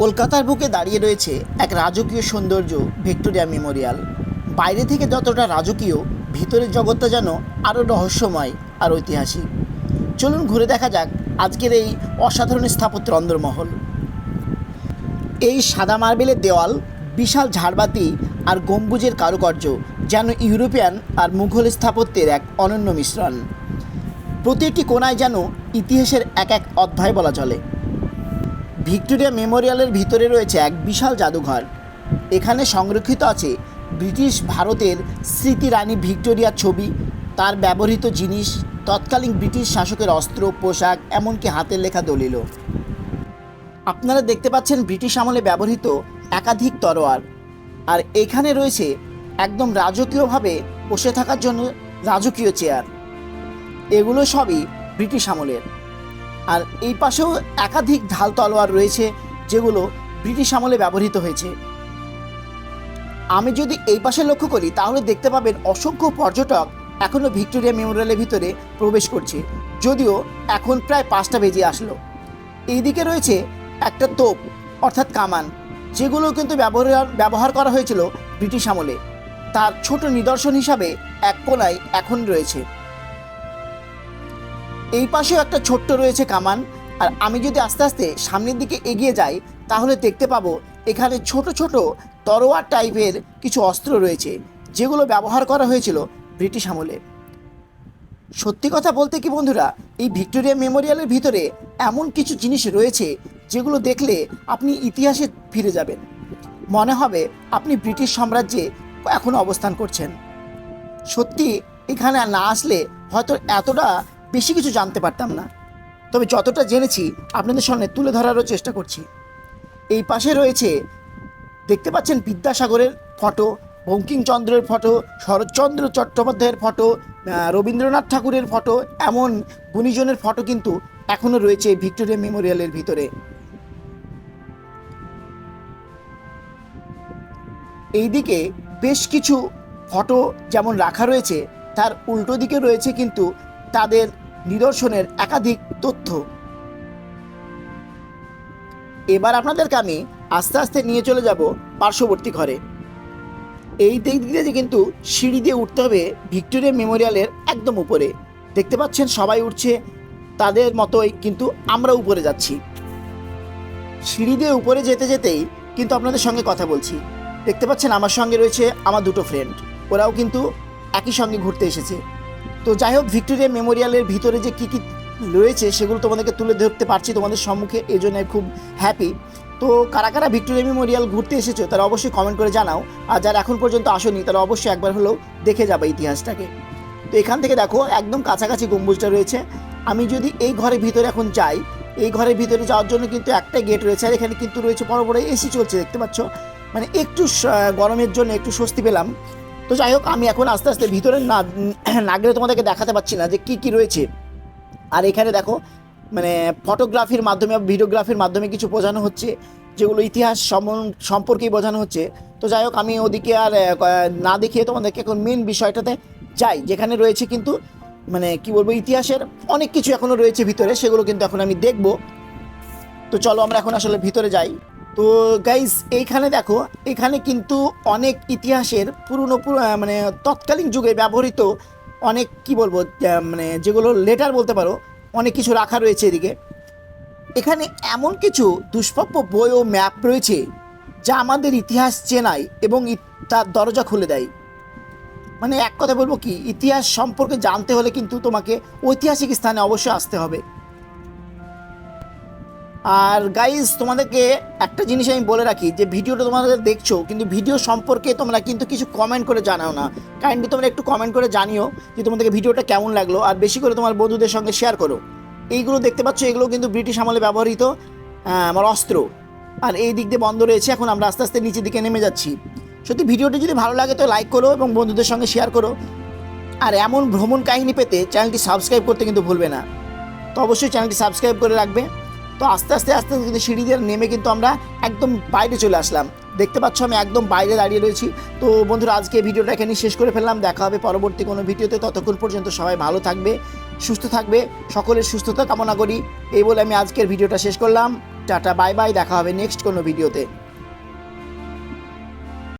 কলকাতার বুকে দাঁড়িয়ে রয়েছে এক রাজকীয় সৌন্দর্য, ভিক্টোরিয়া মেমোরিয়াল। বাইরে থেকে যতটা রাজকীয়, ভিতরের জগৎটা যেন আরও রহস্যময় আর ঐতিহাসিক। চলুন ঘুরে দেখা যাক আজকের এই অসাধারণ স্থাপত্য অন্দরমহল এই সাদা মার্বেলের দেওয়াল, বিশাল ঝাড়বাতি আর গম্বুজের কারুকার্য যেন ইউরোপিয়ান আর মুঘল স্থাপত্যের এক অনন্য মিশ্রণ। প্রতিটি কোনায় যেন ইতিহাসের এক এক অধ্যায় বলা চলে। ভিক্টোরিয়া মেমোরিয়ালের ভিতরে রয়েছে এক বিশাল জাদুঘর। এখানে সংরক্ষিত আছে ব্রিটিশ ভারতের স্মৃতি রানী ভিক্টোরিয়ার ছবি, তার ব্যবহৃত জিনিস, তৎকালীন ব্রিটিশ শাসকের অস্ত্র, পোশাক, এমনকি হাতের লেখা দলিলও। আপনারা দেখতে পাচ্ছেন ব্রিটিশ আমলে ব্যবহৃত একাধিক তরোয়ার আর এখানে রয়েছে একদম রাজকীয়ভাবে বসে থাকার জন্য রাজকীয় চেয়ার। এগুলো সবই ব্রিটিশ আমলের। আর এই পাশেও একাধিক ঢাল তলোয়ার রয়েছে যেগুলো ব্রিটিশ আমলে ব্যবহৃত হয়েছে। আমি যদি এই পাশে লক্ষ্য করি, তাহলে দেখতে পাবেন অসংখ্য পর্যটক এখনও ভিক্টোরিয়া মেমোরিয়ালের ভিতরে প্রবেশ করছে। যদিও এখন প্রায় পাঁচটা বেজে আসলো। এইদিকে রয়েছে একটা তোপ, অর্থাৎ কামান, যেগুলো কিন্তু ব্যবহার ব্যবহার করা হয়েছিল ব্রিটিশ আমলে। তার ছোট নিদর্শন হিসাবে এক কোনায় এখন রয়েছে। এই পাশেও একটা ছোট্ট রয়েছে কামান। আর আমি যদি আস্তে আস্তে সামনের দিকে এগিয়ে যাই, তাহলে দেখতে পাবো এখানে ছোট ছোট তরোয়ার টাইপের কিছু অস্ত্র রয়েছে, যেগুলো ব্যবহার করা হয়েছিল ব্রিটিশ আমলে। সত্যি কথা বলতে কি বন্ধুরা, এই ভিক্টোরিয়া মেমোরিয়ালের ভিতরে এমন কিছু জিনিস রয়েছে, যেগুলো দেখলে আপনি ইতিহাসে ফিরে যাবেন। মনে হবে আপনি ব্রিটিশ সাম্রাজ্যে এখন অবস্থান করছেন। সত্যি এখানে না আসলে হয়তো এতটা বেশি কিছু জানতে পারতাম না। তবে যতটা জেনেছি, আপনাদের সামনে তুলে ধরারও চেষ্টা করছি। এই পাশে রয়েছে, দেখতে পাচ্ছেন বিদ্যাসাগরের ফটো, বঙ্কিমচন্দ্রের ফটো, শরৎচন্দ্র চট্টোপাধ্যায়ের ফটো রবীন্দ্রনাথ ঠাকুরের ফটো, এমন গুণীজনের ফটো কিন্তু এখনও রয়েছে ভিক্টোরিয়া মেমোরিয়ালের ভিতরে। এইদিকে বেশ কিছু ফটো যেমন রাখা রয়েছে, তার উল্টো দিকে রয়েছে কিন্তু তাদের নিদর্শনের একাধিক তথ্য। এবার আপনাদেরকে আমি আস্তে আস্তে নিয়ে চলে যাব পার্শ্ববর্তী ঘরে। এই দিক দিয়ে কিন্তু সিঁড়ি দিয়ে উঠতে হবে ভিক্টোরিয়া মেমোরিয়ালের একদম উপরে। দেখতে পাচ্ছেন সবাই উঠছে, তাদের মতোই কিন্তু আমরা উপরে যাচ্ছি। সিঁড়ি দিয়ে উপরে যেতে যেতেই কিন্তু আপনাদের সঙ্গে কথা বলছি। দেখতে পাচ্ছেন আমার সঙ্গে রয়েছে আমার দুটো ফ্রেন্ড ওরাও কিন্তু একই সঙ্গে ঘুরতে এসেছে। তো যাই হোক, ভিক্টোরিয়া মেমোরিয়ালের ভিতরে যে কী কী রয়েছে সেগুলো তোমাদেরকে তুলে ধরতে পারছি তোমাদের সম্মুখে, এই জন্য খুব হ্যাপি তো কারা কারা ভিক্টোরিয়া মেমোরিয়াল ঘুরতে এসেছ তারা অবশ্যই কমেন্ট করে জানাও। আর যারা এখন পর্যন্ত আসোনি, তারা অবশ্যই একবার হলেও দেখে যাবে ইতিহাসটাকে। তো এখান থেকে দেখো, একদম কাছাকাছি গম্বুজটা রয়েছে। আমি যদি এই ঘরের ভিতরে এখন যাই, এই ঘরের ভিতরে যাওয়ার জন্য কিন্তু একটা গেট রয়েছে, আর এখানে কিন্তু রয়েছে বড় বড় এসি চলছে, দেখতে পাচ্ছ? মানে একটু গরমের জন্য একটু স্বস্তি পেলাম। তো যাই হোক, আমি এখন আস্তে আস্তে ভিতরে না না গেলে তোমাদেরকে দেখাতে পাচ্ছি না যে কি কি রয়েছে। আর এখানে দেখো মানে ফটোগ্রাফির মাধ্যমে ভিডিওগ্রাফির মাধ্যমে কিছু বোঝানো হচ্ছে, যেগুলো ইতিহাস সম্পর্কেই বোঝানো হচ্ছে। তো যাই হোক, আমি ওদিকে আর না দেখিয়ে তোমাদেরকে এখন মেন বিষয়টাতে যাই, যেখানে রয়েছে কিন্তু মানে কি বলব, ইতিহাসের অনেক কিছু এখনও রয়েছে ভিতরে, সেগুলো কিন্তু এখন আমি দেখব। তো চলো আমরা এখন আসলে ভিতরে যাই। তো গাইজ এইখানে দেখো, এখানে কিন্তু অনেক ইতিহাসের পুরনো পুরো মানে তৎকালীন যুগে ব্যবহৃত অনেক, কি বলব মানে যেগুলো লেটার বলতে পারো, অনেক কিছু রাখা রয়েছে এদিকে। এখানে এমন কিছু দুষ্প্রাপ্য বই ও ম্যাপ রয়েছে, যা আমাদের ইতিহাস চেনায় এবং তার দরজা খুলে দেয়। মানে এক কথা বলব কি, ইতিহাস সম্পর্কে জানতে হলে কিন্তু তোমাকে ঐতিহাসিক স্থানে অবশ্যই আসতে হবে। আর গাইজ তোমাদেরকে একটা জিনিস আমি বলে রাখি, যে ভিডিওটা তোমাদের দেখছ, কিন্তু ভিডিও সম্পর্কে তোমরা কিন্তু কিছু কমেন্ট করে জানাও না। কাইন্ডলি তোমরা একটু কমেন্ট করে জানিও যে তোমাদেরকে ভিডিওটা কেমন লাগল, আর বেশি করে তোমার বন্ধুদের সঙ্গে শেয়ার করো। এইগুলো দেখতে পাচ্ছ এগুলো কিন্তু ব্রিটিশ আমলে ব্যবহৃত আমার অস্ত্র। আর এই দিক দিয়ে বন্ধ রয়েছে, এখন আমরা আস্তে আস্তে নিচের দিকে নেমে যাচ্ছি। সত্যি ভিডিওটি যদি ভালো লাগে তো লাইক করো এবং বন্ধুদের সঙ্গে শেয়ার করো। আর এমন ভ্রমণ কাহিনী পেতে চ্যানেলটি সাবস্ক্রাইব করতে কিন্তু ভুলবে না। তো অবশ্যই চ্যানেলটি সাবস্ক্রাইব করে রাখবে। তো আস্তে আস্তে আস্তে কিন্তু সিঁড়ি দিয়ে নেমে কিন্তু আমরা একদম বাইরে চলে আসলাম। দেখতে পাচ্ছ আমি একদম বাইরে দাঁড়িয়ে রয়েছি। তো বন্ধুরা, আজকে ভিডিওটা এখানে শেষ করে ফেললাম। দেখা হবে পরবর্তী কোনো ভিডিওতে। ততক্ষণ পর্যন্ত সবাই ভালো থাকবে, সুস্থ থাকবে। সকলের সুস্থতা কামনা করি। এই বলে আমি আজকের ভিডিওটা শেষ করলাম। Tata, bye bye. দেখা হবে নেক্সট কোনো ভিডিওতে।